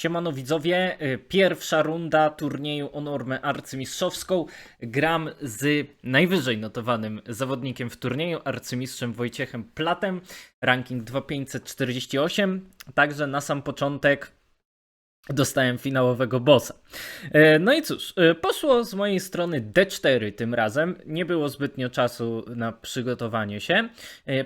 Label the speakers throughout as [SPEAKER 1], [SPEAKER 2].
[SPEAKER 1] Siemano widzowie, y, pierwsza runda turnieju o normę arcymistrzowską. Gram z najwyżej notowanym zawodnikiem w turnieju, arcymistrzem Wojciechem Platem, ranking 2548. Także na sam początek dostałem finałowego bossa. E, No i cóż, e, poszło z mojej strony D4 tym razem. Nie było zbytnio czasu na przygotowanie się.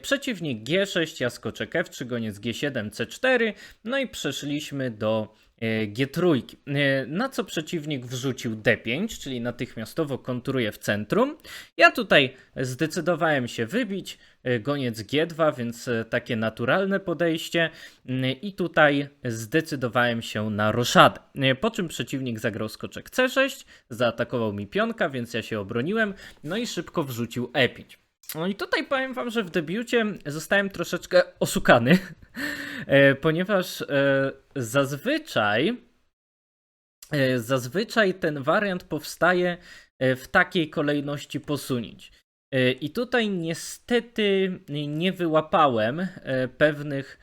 [SPEAKER 1] Przeciwnik G6, ja skoczek F3, goniec G7, C4. No i przeszliśmy do G3. E, Na co przeciwnik wrzucił D5, czyli natychmiastowo kontruje w centrum. Ja tutaj zdecydowałem się wybić e, goniec G2, więc e, takie naturalne podejście. I tutaj zdecydowałem się na roszadę. E, Po czym przeciwnik zagrał skoczek C6, zaatakował mi pionka, więc ja się obroniłem, no i szybko wrzucił E5. No i tutaj powiem wam, że w debiucie zostałem troszeczkę oszukany, e, ponieważ e, zazwyczaj e, zazwyczaj ten wariant powstaje w takiej kolejności posunięć. I tutaj niestety nie wyłapałem pewnych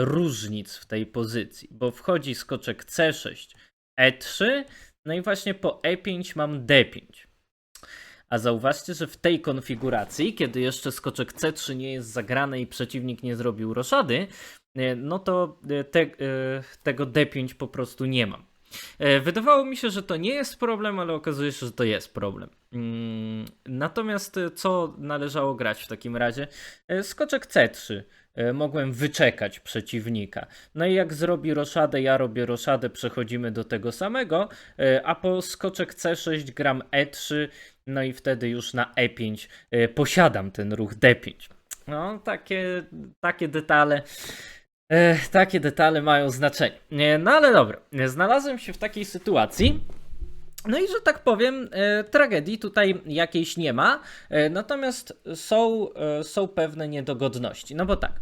[SPEAKER 1] różnic w tej pozycji, bo wchodzi skoczek C6, E3, no i właśnie po E5 mam D5. A zauważcie, że w tej konfiguracji, kiedy jeszcze skoczek C3 nie jest zagrany i przeciwnik nie zrobił roszady, e, no to e, te, e, tego D5 po prostu nie mam. E, Wydawało mi się, że to nie jest problem, ale okazuje się, że to jest problem. Mm, Natomiast e, co należało grać w takim razie? E, Skoczek C3. E, Mogłem wyczekać przeciwnika. No i jak zrobi roszadę, ja robię roszadę, przechodzimy do tego samego, a po skoczek C6 gram E3, no i wtedy już na E5 e, posiadam ten ruch D5. No, takie, takie detale. Takie detale mają znaczenie. E, No ale dobra, znalazłem się w takiej sytuacji. No i że tak powiem, e, tragedii tutaj jakiejś nie ma, e, natomiast są, e, są pewne niedogodności. No bo tak,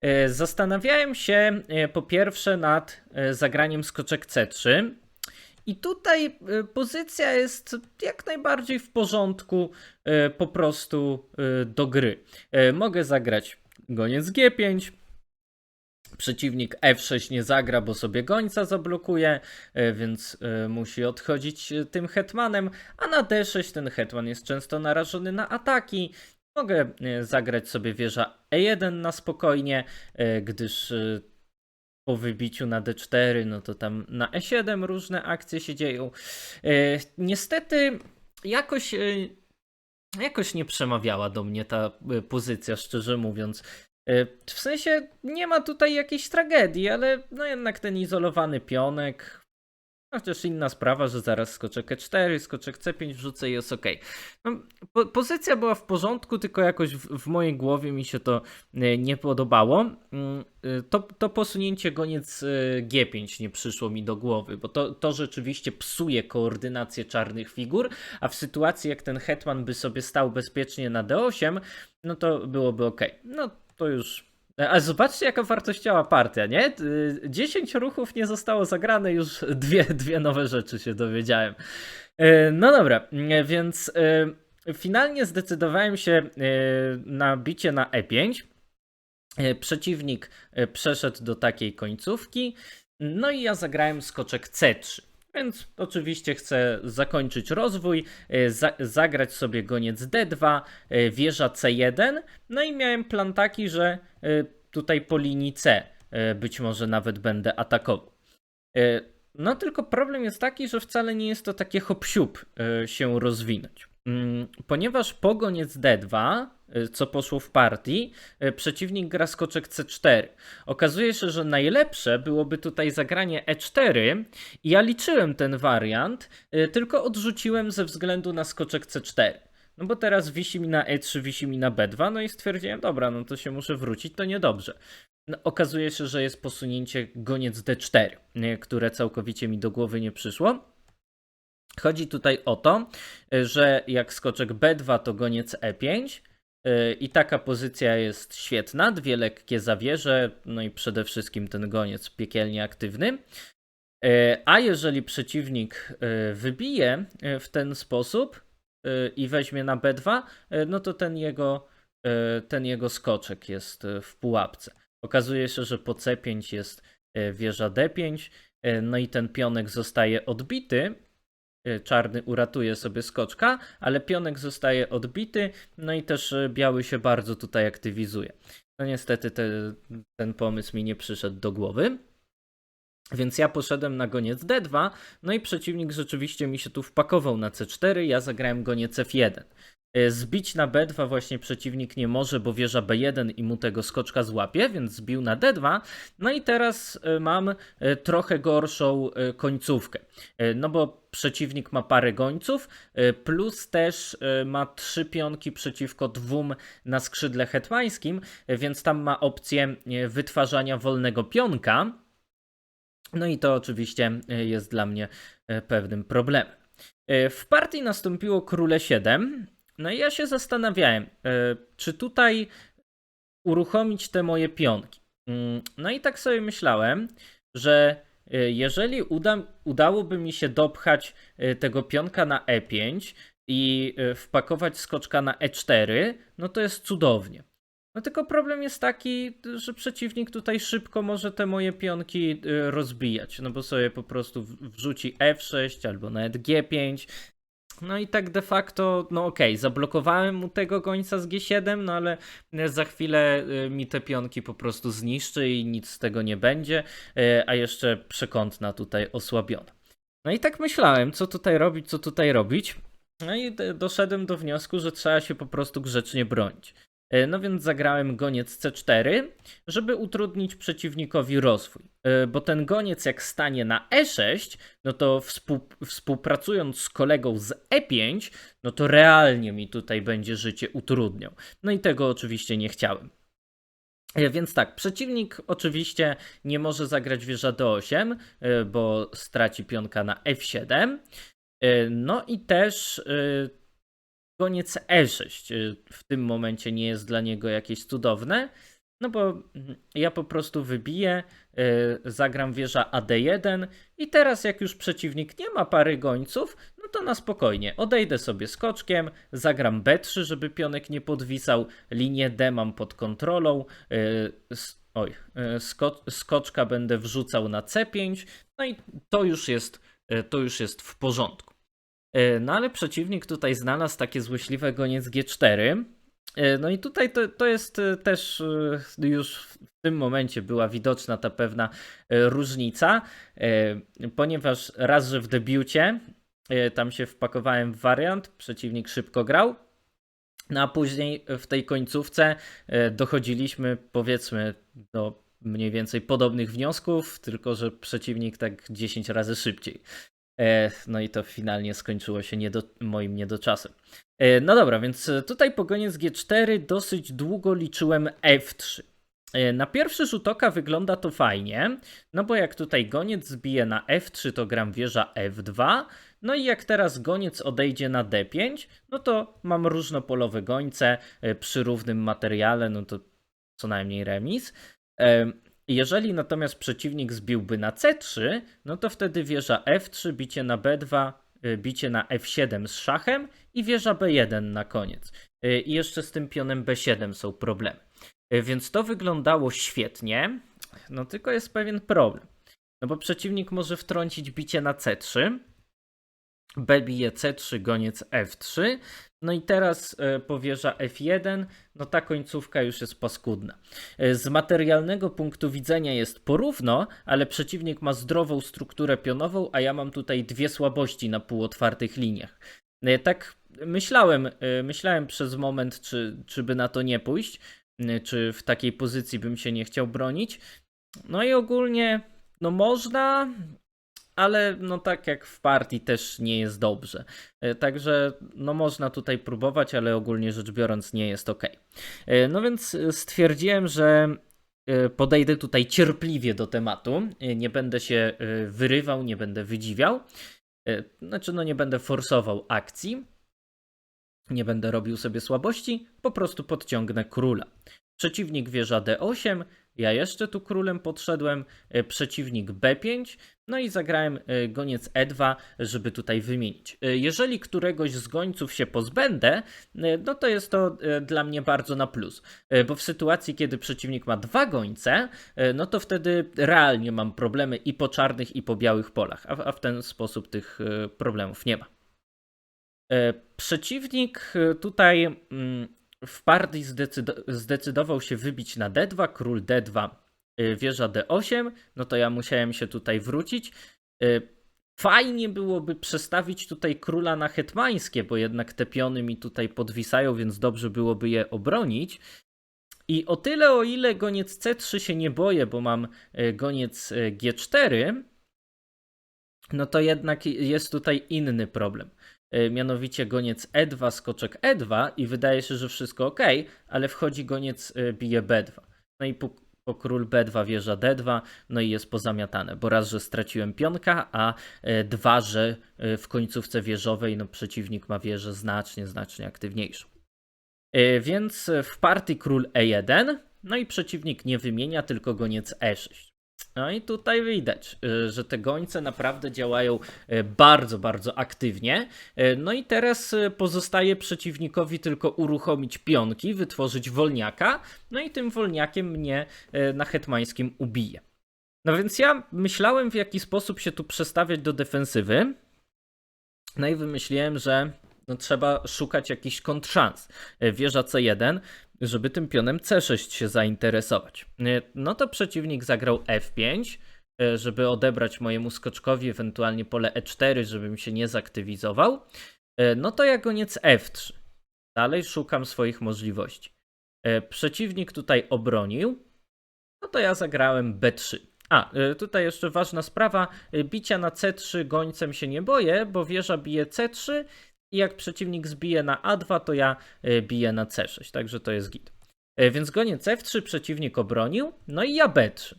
[SPEAKER 1] e, zastanawiałem się e, po pierwsze nad e, zagraniem skoczek C3. I tutaj e, pozycja jest jak najbardziej w porządku, e, po prostu e, do gry. Mogę zagrać goniec G5, Przeciwnik F6 nie zagra, bo sobie gońca zablokuje, e, więc e, musi odchodzić e, tym hetmanem, a na D6 ten hetman jest często narażony na ataki. Mogę zagrać sobie wieża E1 na spokojnie, gdyż po wybiciu na D4, no to tam na E7 różne akcje się dzieją. Niestety jakoś, jakoś nie przemawiała do mnie ta pozycja, szczerze mówiąc. E, W sensie nie ma tutaj jakiejś tragedii, ale no jednak ten izolowany pionek. Chociaż inna sprawa, że zaraz skoczek E4, skoczek C5 wrzucę i jest ok. No, po, pozycja była w porządku, tylko jakoś w, w mojej głowie mi się to e, nie podobało. Mm, e, To, to posunięcie goniec e, G5 nie przyszło mi do głowy, bo to, to rzeczywiście psuje koordynację czarnych figur, a w sytuacji jak ten hetman by sobie stał bezpiecznie na D8, no to byłoby ok. No to już. A zobaczcie, jaka wartościowa partia, nie? Y, 10 ruchów nie zostało zagrane, już dwie, dwie nowe rzeczy się dowiedziałem. Y, No dobra, y, więc finalnie zdecydowałem się na bicie na E5. Y, Przeciwnik przeszedł do takiej końcówki. No i ja zagrałem skoczek C3. Więc oczywiście chcę zakończyć rozwój, y, za, zagrać sobie goniec D2, y, wieża C1. No i miałem plan taki, że y, tutaj po linii C być może nawet będę atakował. No tylko problem jest taki, że wcale nie jest to takie hop y, się rozwinąć. Mm, Ponieważ po goniec D2, y, co poszło w partii, y, przeciwnik gra skoczek C4. Okazuje się, że najlepsze byłoby tutaj zagranie E4 i ja liczyłem ten wariant, y, tylko odrzuciłem ze względu na skoczek C4. No bo teraz wisi mi na E3, wisi mi na B2, no i stwierdziłem, dobra, no to się muszę wrócić, to niedobrze. No, okazuje się, że jest posunięcie goniec D4, nie, które całkowicie mi do głowy nie przyszło. Chodzi tutaj o to, że jak skoczek B2 to goniec E5 yy, i taka pozycja jest świetna, dwie lekkie zawieże, no i przede wszystkim ten goniec piekielnie aktywny. Yy, A jeżeli przeciwnik yy, wybije w ten sposób i weźmie na B2, yy, no to ten jego, ten jego skoczek jest w pułapce. Okazuje się, że po C5 jest wieża D5 E, No i ten pionek zostaje odbity. E, Czarny uratuje sobie skoczka, ale pionek zostaje odbity, no i też e, biały się bardzo tutaj aktywizuje. No niestety te, ten pomysł mi nie przyszedł do głowy. Więc ja poszedłem na goniec D2, no i przeciwnik rzeczywiście mi się tu wpakował na C4, ja zagrałem goniec F1. E, Zbić na B2 właśnie przeciwnik nie może, bo wieża B1 i mu tego skoczka złapie, więc zbił na D2. No i teraz e, mam e, trochę gorszą końcówkę. No bo przeciwnik ma parę gońców, plus też ma trzy pionki przeciwko dwóm na skrzydle hetmańskim, więc tam ma opcję wytwarzania wolnego pionka. No i to oczywiście jest dla mnie pewnym problemem. W partii nastąpiło króle 7. No i ja się zastanawiałem, e, czy tutaj uruchomić te moje pionki. Mm, No i tak sobie myślałem, że e, jeżeli uda, udałoby mi się dopchać e, tego pionka na E5 i wpakować skoczka na E4, no to jest cudownie. No tylko problem jest taki, że przeciwnik tutaj szybko może te moje pionki rozbijać, no bo sobie po prostu wrzuci F6 albo nawet G5. No i tak de facto, no okej, zablokowałem mu tego gońca z G7, no ale y, za chwilę y, mi te pionki po prostu zniszczy i nic z tego nie będzie, y, a jeszcze przekątna tutaj osłabiona. No i tak myślałem, co tutaj robić, co tutaj robić. No i doszedłem do wniosku, że trzeba się po prostu grzecznie bronić. E, No więc zagrałem goniec C4, żeby utrudnić przeciwnikowi rozwój. E, Bo ten goniec jak stanie na E6, no to współ, współpracując z kolegą z E5, no to realnie mi tutaj będzie życie utrudniał. No i tego oczywiście nie chciałem. E, Więc tak, przeciwnik oczywiście nie może zagrać wieża D8, e, bo straci pionka na F7. E, No i też goniec E6 y, w tym momencie nie jest dla niego jakieś cudowne, no bo mm, ja po prostu wybiję, y, zagram wieża AD1 i teraz jak już przeciwnik nie ma pary gońców, no to na spokojnie odejdę sobie skoczkiem, zagram B3, żeby pionek nie podwisał, linię D mam pod kontrolą, y, oj, sko skoczka będę wrzucał na C5, no i to już jest, to już jest w porządku. E, No ale przeciwnik tutaj znalazł takie złośliwe goniec G4. E, No i tutaj to, to jest e, też już w tym momencie była widoczna ta pewna różnica, ponieważ raz, że w debiucie tam się wpakowałem w wariant, przeciwnik szybko grał, no a później w tej końcówce dochodziliśmy powiedzmy do mniej więcej podobnych wniosków, tylko że przeciwnik tak 10 razy szybciej. E, No i to finalnie skończyło się niedo, moim niedoczasem. E, No dobra, więc e, tutaj po goniec G4 dosyć długo liczyłem F3. E, Na pierwszy rzut oka wygląda to fajnie, no bo jak tutaj goniec zbije na F3, to gram wieża F2, no i jak teraz goniec odejdzie na D5, no to mam różnopolowe gońce przy równym materiale, no to co najmniej remis. Jeżeli natomiast przeciwnik zbiłby na C3, no to wtedy wieża F3, bicie na B2, y, bicie na F7 z szachem i wieża B1 na koniec. Y, I jeszcze z tym pionem B7 są problemy. Y, Więc to wyglądało świetnie, no tylko jest pewien problem. No bo przeciwnik może wtrącić bicie na C3, B bije C3, goniec F3, no i teraz e, powierza F1, no ta końcówka już jest paskudna. E, Z materialnego punktu widzenia jest porówno, ale przeciwnik ma zdrową strukturę pionową, a ja mam tutaj dwie słabości na półotwartych liniach. E, Tak myślałem, myślałem przez moment, czy, czy by na to nie pójść, czy w takiej pozycji bym się nie chciał bronić. No i ogólnie, no można, ale no tak jak w partii też nie jest dobrze. E, Także no można tutaj próbować, ale ogólnie rzecz biorąc nie jest ok. No więc e, stwierdziłem, że e, podejdę tutaj cierpliwie do tematu. E, Nie będę się e, wyrywał, nie będę wydziwiał. E, Znaczy no nie będę forsował akcji. Nie będę robił sobie słabości, po prostu podciągnę króla. Przeciwnik wieża D8, Ja jeszcze tu królem podszedłem, e, przeciwnik B5, no i zagrałem e, goniec E2, żeby tutaj wymienić. E, Jeżeli któregoś z gońców się pozbędę, no to jest to dla mnie bardzo na plus, bo w sytuacji, kiedy przeciwnik ma dwa gońce, no to wtedy realnie mam problemy i po czarnych, i po białych polach, a, w- ten sposób tych problemów nie ma. Przeciwnik tutaj mm, w partii zdecydo- zdecydował się wybić na D2, król D2, y, wieża D8, no to ja musiałem się tutaj wrócić. Y, Fajnie byłoby przestawić tutaj króla na hetmańskie, bo jednak te piony mi tutaj podwisają, więc dobrze byłoby je obronić. I o tyle, o ile goniec C3 się nie boję, bo mam y, goniec y, G4, no to jednak jest tutaj inny problem. E, Mianowicie goniec E2, skoczek E2 i wydaje się, że wszystko ok, ale wchodzi goniec e, bije B2. No i po, po król B2 wieża D2, no i jest pozamiatane, bo raz, że straciłem pionka, a e, dwa, że w końcówce wieżowej no przeciwnik ma wieżę znacznie, znacznie aktywniejszą. Więc w partii król E1, no i przeciwnik nie wymienia, tylko goniec E6. No i tutaj widać, y, że te gońce naprawdę działają y, bardzo, bardzo aktywnie. Y, No i teraz pozostaje przeciwnikowi tylko uruchomić pionki, wytworzyć wolniaka, no i tym wolniakiem mnie na hetmańskim ubije. No więc ja myślałem w jaki sposób się tu przestawiać do defensywy. No i wymyśliłem, że no, trzeba szukać jakichś kontrszans. Wieża C1, żeby tym pionem C6 się zainteresować. Y, No to przeciwnik zagrał F5, y, żeby odebrać mojemu skoczkowi ewentualnie pole E4, żebym się nie zaktywizował. Y, No to ja goniec F3. Dalej szukam swoich możliwości. Przeciwnik tutaj obronił, no to ja zagrałem B3. A, tutaj jeszcze ważna sprawa. Bicia na C3 gońcem się nie boję, bo wieża bije C3 i jak przeciwnik zbije na A2, to ja y, biję na C6, także to jest git. Y, Więc goniec F3, przeciwnik obronił, no i ja B3.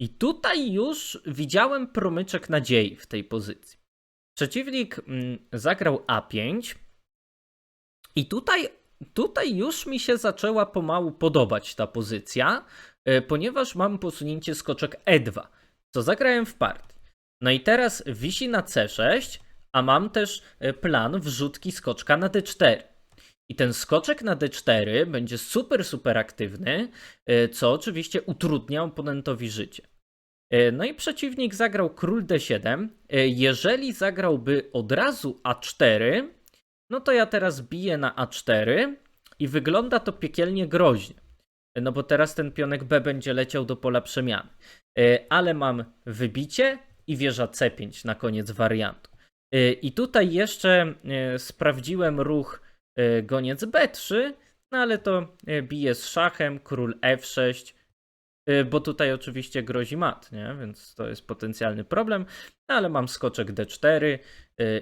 [SPEAKER 1] I tutaj już widziałem promyczek nadziei w tej pozycji. Przeciwnik mm, zagrał A5 i tutaj, tutaj już mi się zaczęła pomału podobać ta pozycja, y, ponieważ mam posunięcie skoczek E2, co zagrałem w partii. No i teraz wisi na C6, a mam też y, plan wrzutki skoczka na D4. I ten skoczek na D4 będzie super, super aktywny, y, co oczywiście utrudnia oponentowi życie. Y, No i przeciwnik zagrał król D7. Y, Jeżeli zagrałby od razu A4, no to ja teraz biję na A4 i wygląda to piekielnie groźnie. No bo teraz ten pionek B będzie leciał do pola przemiany. Ale mam wybicie i wieża C5 na koniec wariantu. Y, I tutaj jeszcze y, sprawdziłem ruch y, goniec B3, no ale to bije z szachem, król F6, y, bo tutaj oczywiście grozi mat, nie? więc to jest potencjalny problem, no ale mam skoczek D4 y,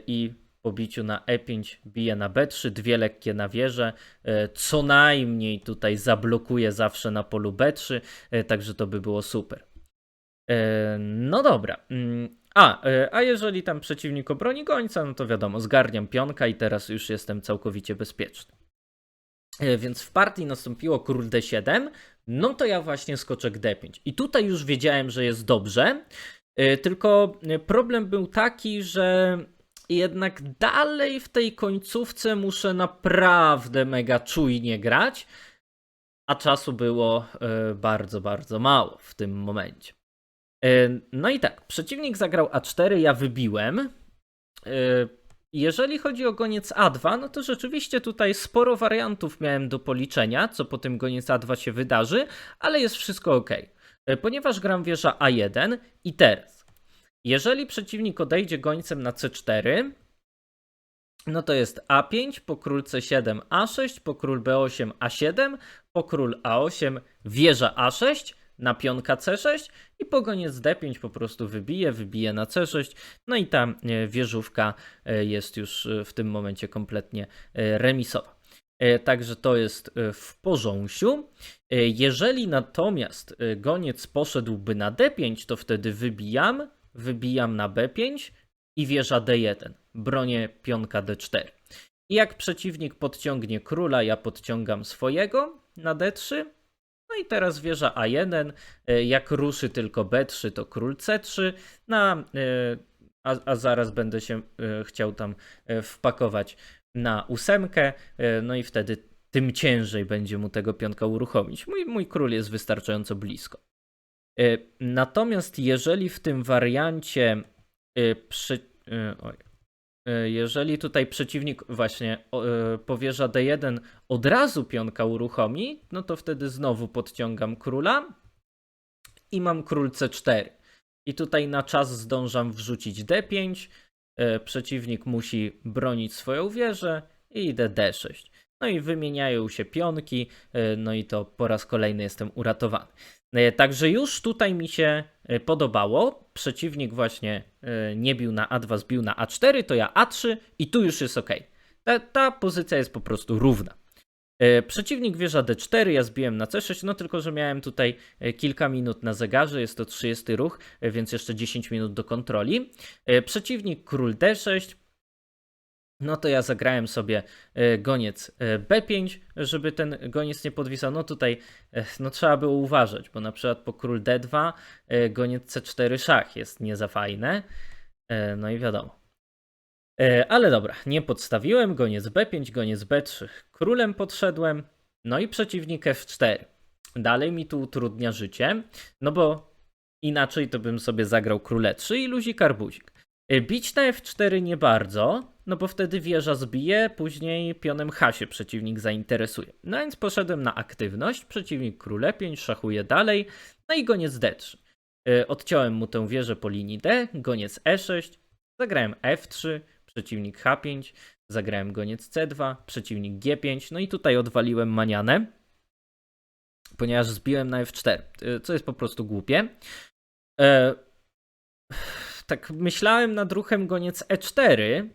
[SPEAKER 1] i po biciu na E5 bije na B3, dwie lekkie na wieżę, co najmniej tutaj zablokuje zawsze na polu B3, y, także to by było super. E, No dobra. Mm, A, e, a jeżeli tam przeciwnik obroni gońca, no to wiadomo, zgarniam pionka i teraz już jestem całkowicie bezpieczny. E, Więc w partii nastąpiło król D7, no to ja właśnie skoczek D5. I tutaj już wiedziałem, że jest dobrze, tylko problem był taki, że jednak dalej w tej końcówce muszę naprawdę mega czujnie grać, a czasu było bardzo, bardzo mało w tym momencie. E, No i tak, przeciwnik zagrał A4, ja wybiłem. E, Jeżeli chodzi o goniec A2, no to rzeczywiście tutaj sporo wariantów miałem do policzenia, co po tym goniec A2 się wydarzy, ale jest wszystko ok. E, Ponieważ gram wieża A1 i teraz, jeżeli przeciwnik odejdzie gońcem na C4, no to jest A5, po król C7 A6, po król B8 A7, po król A8 wieża A6, na pionka C6 i po goniec D5 po prostu wybije, wybije na C6, no i ta e, wieżówka e, jest już e, w tym momencie kompletnie remisowa. Także to jest w porząsiu. Jeżeli natomiast goniec poszedłby na D5, to wtedy wybijam, wybijam na B5 i wieża D1. Bronię pionka D4. I jak przeciwnik podciągnie króla, ja podciągam swojego na D3. No No i teraz wieża A1, e, jak ruszy tylko B3, to król C3, na, e, a, a zaraz będę się e, chciał tam wpakować na ósemkę, no i wtedy tym ciężej będzie mu tego pionka uruchomić. Mój, mój król jest wystarczająco blisko. Natomiast jeżeli w tym wariancie przy, oj, jeżeli tutaj przeciwnik właśnie e, powierza D1 od razu pionka uruchomi, no to wtedy znowu podciągam króla i mam król C4. I tutaj na czas zdążam wrzucić D5, e, przeciwnik musi bronić swoją wieżę i idę D6. No i wymieniają się pionki, e, no i to po raz kolejny jestem uratowany. E, Także już tutaj mi się e, podobało. Przeciwnik właśnie e, nie bił na A2, zbił na A4, to ja A3 i tu już jest ok. Ta, ta pozycja jest po prostu równa. Przeciwnik wieża D4, ja zbiłem na C6, no tylko, że miałem tutaj kilka minut na zegarze, jest to 30 ruch, więc jeszcze 10 minut do kontroli. Przeciwnik król D6, no to ja zagrałem sobie e, goniec e, B5, żeby ten goniec nie podwisał. No tutaj e, no trzeba było uważać, bo na przykład po król D2 e, goniec C4 szach jest nie za fajne. No i wiadomo. Ale dobra, nie podstawiłem, goniec B5, goniec B3. Królem podszedłem, no i przeciwnik F4. Dalej mi tu utrudnia życie, no bo inaczej to bym sobie zagrał króle 3 i luzik arbuzik. E, Bić na F4 nie bardzo, no bo wtedy wieża zbije, później pionem H się przeciwnik zainteresuje. No więc poszedłem na aktywność, przeciwnik król E5, szachuje dalej, no i goniec D3. E, Odciąłem mu tę wieżę po linii D, goniec E6, zagrałem F3, przeciwnik H5, zagrałem goniec C2, przeciwnik G5, no i tutaj odwaliłem manianę, ponieważ zbiłem na F4, y, co jest po prostu głupie. E, tak myślałem nad ruchem goniec E4,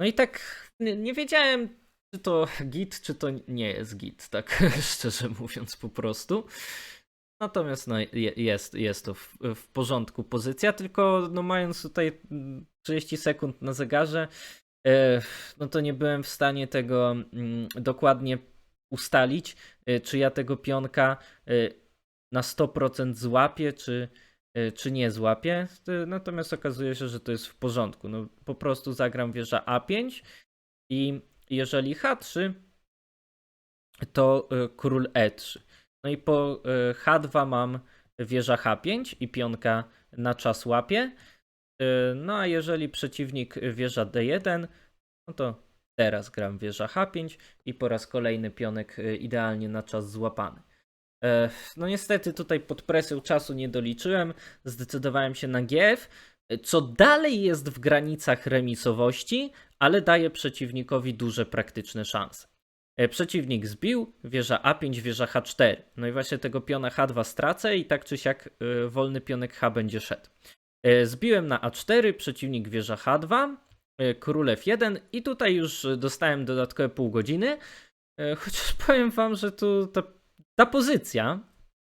[SPEAKER 1] no i tak nie, nie wiedziałem, czy to git, czy to nie jest git, tak szczerze mówiąc po prostu. Natomiast no, je- jest, jest to w, w porządku pozycja, tylko no, mając tutaj mm, 30 sekund na zegarze, e, no to nie byłem w stanie tego mm, dokładnie ustalić, e, czy ja tego pionka e, na 100% złapię, czy, czy nie złapię. E, Natomiast okazuje się, że to jest w porządku. No, po prostu zagram wieża A5 i jeżeli H3, to e, król E3. No i po e, H2 mam wieża H5 i pionka na czas łapie. No a jeżeli przeciwnik wieża D1, no to teraz gram wieża H5 i po raz kolejny pionek idealnie na czas złapany. E, No niestety tutaj pod presją czasu nie doliczyłem, zdecydowałem się na GF, e, co dalej jest w granicach remisowości, ale daje przeciwnikowi duże praktyczne szanse. E, Przeciwnik zbił, wieża A5, wieża H4. No i właśnie tego piona H2 stracę i tak czy siak wolny pionek H będzie szedł. Zbiłem na A4, przeciwnik wieża H2, e, król F1 i tutaj już dostałem dodatkowe pół godziny. Chociaż powiem wam, że tu ta pozycja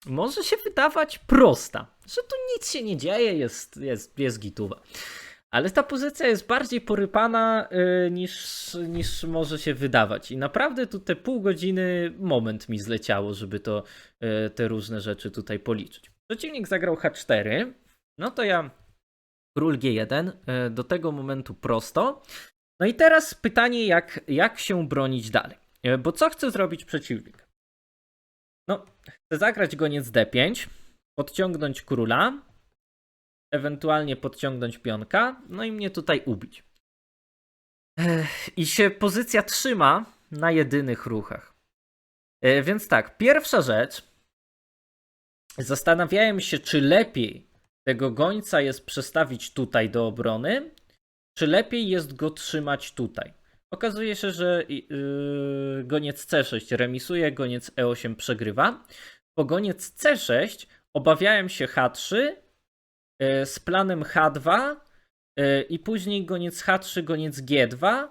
[SPEAKER 1] może się wydawać prosta, że tu nic się nie dzieje, jest, jest, jest gituwa. Ale ta pozycja jest bardziej porypana y, niż, niż może się wydawać. I naprawdę tu te pół godziny moment mi zleciało, żeby to, y, te różne rzeczy tutaj policzyć. Przeciwnik zagrał H4, no to ja król G1, y, do tego momentu prosto. No i teraz pytanie, jak, jak się bronić dalej? Bo co chce zrobić przeciwnik? No, chce zagrać goniec D5, podciągnąć króla, ewentualnie podciągnąć pionka, no i mnie tutaj ubić. I się pozycja trzyma na jedynych ruchach. E, Więc tak, pierwsza rzecz. Zastanawiałem się, czy lepiej tego gońca jest przestawić tutaj do obrony, czy lepiej jest go trzymać tutaj. Okazuje się, że yy, goniec C6 remisuje, goniec E8 przegrywa. Po goniec C6 obawiałem się H3, e, z planem H2 e, i później goniec H3, goniec G2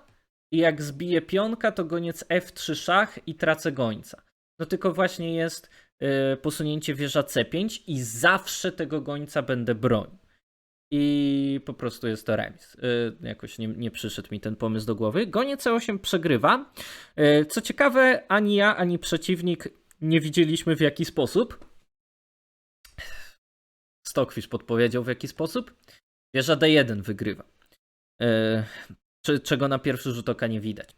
[SPEAKER 1] i jak zbije pionka, to goniec F3 szach i tracę gońca. No tylko właśnie jest posunięcie wieża C5 i zawsze tego gońca będę bronił. I po prostu jest to remis. E, Jakoś nie, nie przyszedł mi ten pomysł do głowy. Goniec C8 przegrywa. E, Co ciekawe, ani ja, ani przeciwnik nie widzieliśmy w jaki sposób. Stockfish podpowiedział w jaki sposób. Wieża D1 wygrywa. Czy, czego na pierwszy rzut oka nie widać.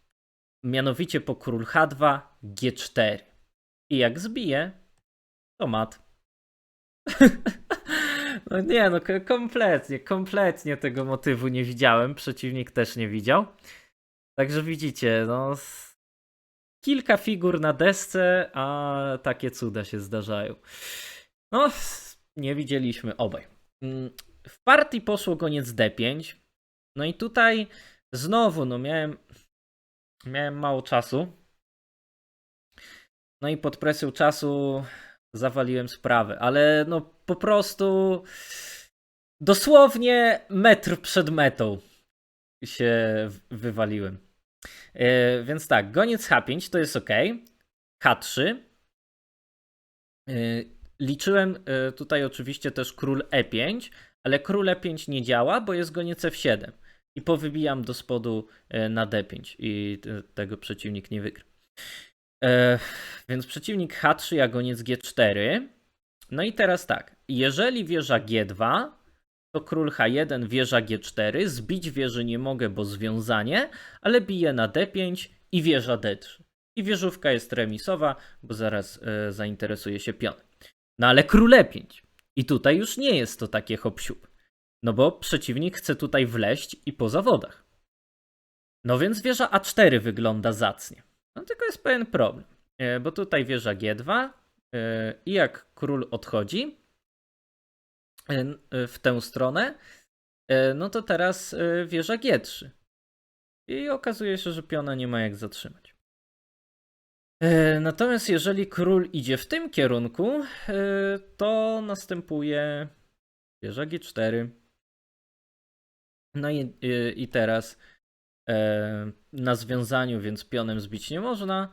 [SPEAKER 1] Mianowicie po król H2, G4. I jak zbije, to mat. no nie, no kompletnie, kompletnie tego motywu nie widziałem. Przeciwnik też nie widział. Także widzicie, no. Kilka figur na desce, a takie cuda się zdarzają. No, nie widzieliśmy obaj. Mm, W partii poszło koniec D5. No i tutaj znowu, no miałem, miałem mało czasu. No i pod presją czasu zawaliłem sprawę, ale no po prostu dosłownie metr przed metą się wywaliłem. E, więc tak, goniec H5 to jest ok. H3. E, liczyłem e, tutaj oczywiście też król E5, ale król E5 nie działa, bo jest goniec F7. I powybijam do spodu na D5 i te- tego przeciwnik nie wygra. Więc przeciwnik H3, ja goniec G4. No i teraz tak, jeżeli wieża G2, to król H1, wieża G4, zbić wieży nie mogę, bo związanie, ale bije na D5 i wieża D3. I wieżówka jest remisowa, bo zaraz e, zainteresuje się pionem. No ale król E5. I tutaj już nie jest to takie hop No bo przeciwnik chce tutaj wleść i po zawodach. No więc wieża A4 wygląda zacnie. No tylko jest pewien problem, e, bo tutaj wieża G2 e, i jak król odchodzi e, e, w tę stronę, e, no to teraz e, wieża G3. I okazuje się, że piona nie ma jak zatrzymać. E, Natomiast jeżeli król idzie w tym kierunku, e, to następuje wieża G4. No i, i, teraz e, na związaniu, więc pionem zbić nie można.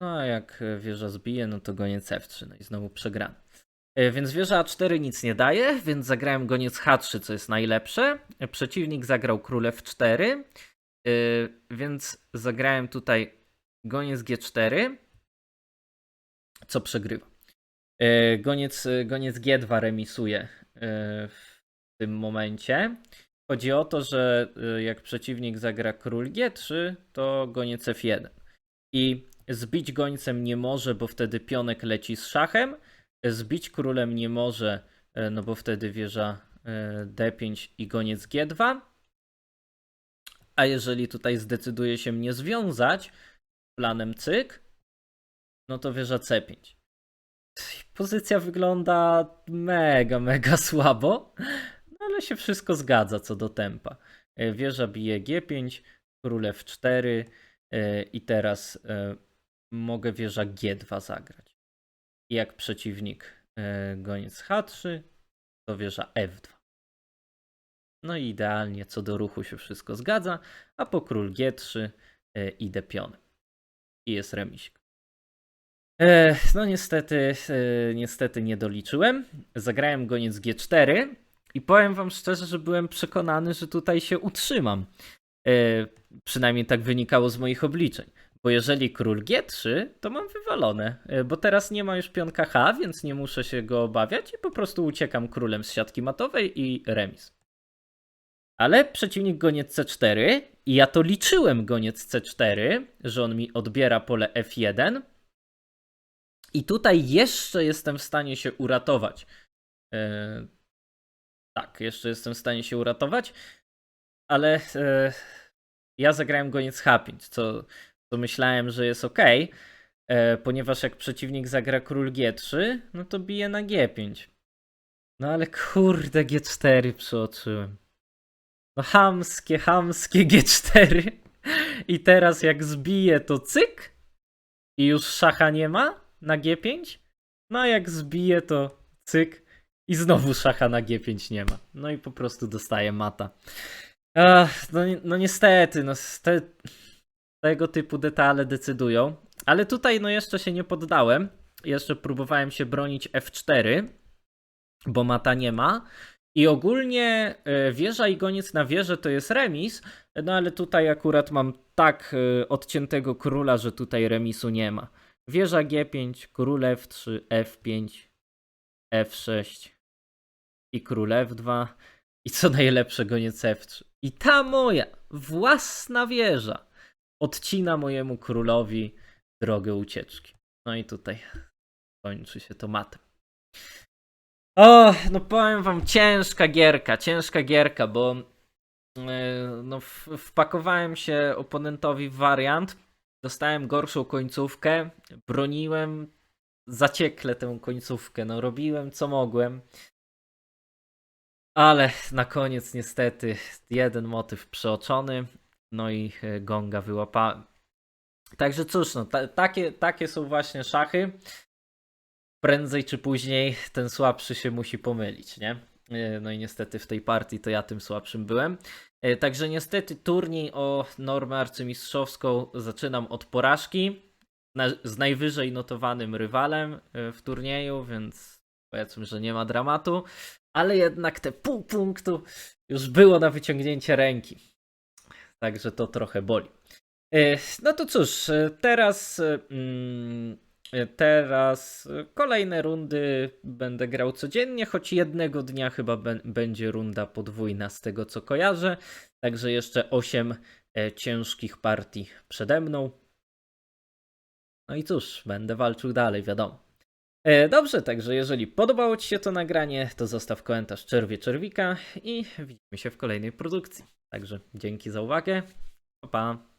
[SPEAKER 1] No a jak wieża zbije, no to goniec F3, no i znowu przegrany. E, Więc wieża A4 nic nie daje, więc zagrałem goniec H3, co jest najlepsze. Przeciwnik zagrał król F4, e, więc zagrałem tutaj goniec G4, co przegrywa. E, Goniec, goniec G2 remisuje w tym momencie. Chodzi o to, że jak przeciwnik zagra król G3, to goniec F1. I zbić gońcem nie może, bo wtedy pionek leci z szachem. Zbić królem nie może, e, no bo wtedy wieża e, D5 i goniec G2. A jeżeli tutaj zdecyduje się mnie związać planem cyk, no to wieża C5. Pozycja wygląda mega, mega słabo, no ale się wszystko zgadza co do tempa. E, Wieża bije G5, król F4 e, i teraz mogę wieża G2 zagrać. I jak przeciwnik e, goniec H3, to wieża F2. No i idealnie co do ruchu się wszystko zgadza, a po król G3 e, idę pionem. I jest remisik. E, no niestety, niestety nie doliczyłem. Zagrałem goniec G4 i powiem wam szczerze, że byłem przekonany, że tutaj się utrzymam. Przynajmniej tak wynikało z moich obliczeń. Bo jeżeli król G3, to mam wywalone, e, bo teraz nie ma już pionka H, więc nie muszę się go obawiać i po prostu uciekam królem z siatki matowej i remis. Ale przeciwnik goniec C4 i ja to liczyłem goniec C4, że on mi odbiera pole F1 i tutaj jeszcze jestem w stanie się uratować. E, tak, jeszcze jestem w stanie się uratować, ale e, ja zagrałem goniec H5, co, co myślałem, że jest ok, e, ponieważ jak przeciwnik zagra król G3, no to bije na G5. No ale kurde, G4 przeoczyłem. No hamskie, hamskie G4. I teraz jak zbije to cyk i już szacha nie ma na G5. No a jak zbije to cyk i znowu szacha na G5 nie ma. No i po prostu dostaje mata. Ach, no, no niestety, no te, tego typu detale decydują. Ale tutaj no jeszcze się nie poddałem. Jeszcze próbowałem się bronić F4, bo mata nie ma. I ogólnie e, wieża i goniec na wieżę to jest remis, no ale tutaj akurat mam tak e, odciętego króla, że tutaj remisu nie ma. Wieża G5, król F3, F5, F6 i król F2. I co najlepsze, goniec F3. I ta moja własna wieża odcina mojemu królowi drogę ucieczki. No i tutaj kończy się to matem. O, no powiem wam, ciężka gierka, ciężka gierka, bo e, no, wpakowałem się oponentowi w wariant, dostałem gorszą końcówkę, broniłem zaciekle tę końcówkę, no robiłem co mogłem. Ale na koniec niestety jeden motyw przeoczony, no i e, gonga wyłapałem. Także cóż, no, ta, takie, takie są właśnie szachy. Prędzej czy później ten słabszy się musi pomylić, nie? E, No i niestety w tej partii to ja tym słabszym byłem. E, Także niestety turniej o normę arcymistrzowską zaczynam od porażki na, z najwyżej notowanym rywalem w turnieju, więc powiedzmy, że nie ma dramatu, ale jednak te pół punktu już było na wyciągnięcie ręki. Także to trochę boli. E, No to cóż, e, teraz. e, mm, Teraz kolejne rundy będę grał codziennie, choć jednego dnia chyba bę- będzie runda podwójna z tego co kojarzę. Także jeszcze 8 ciężkich partii przede mną. No i cóż, będę walczył dalej, wiadomo. E, Dobrze, także jeżeli podobało Ci się to nagranie, to zostaw komentarz czerwie czerwika i widzimy się w kolejnej produkcji. Także dzięki za uwagę. Pa. pa.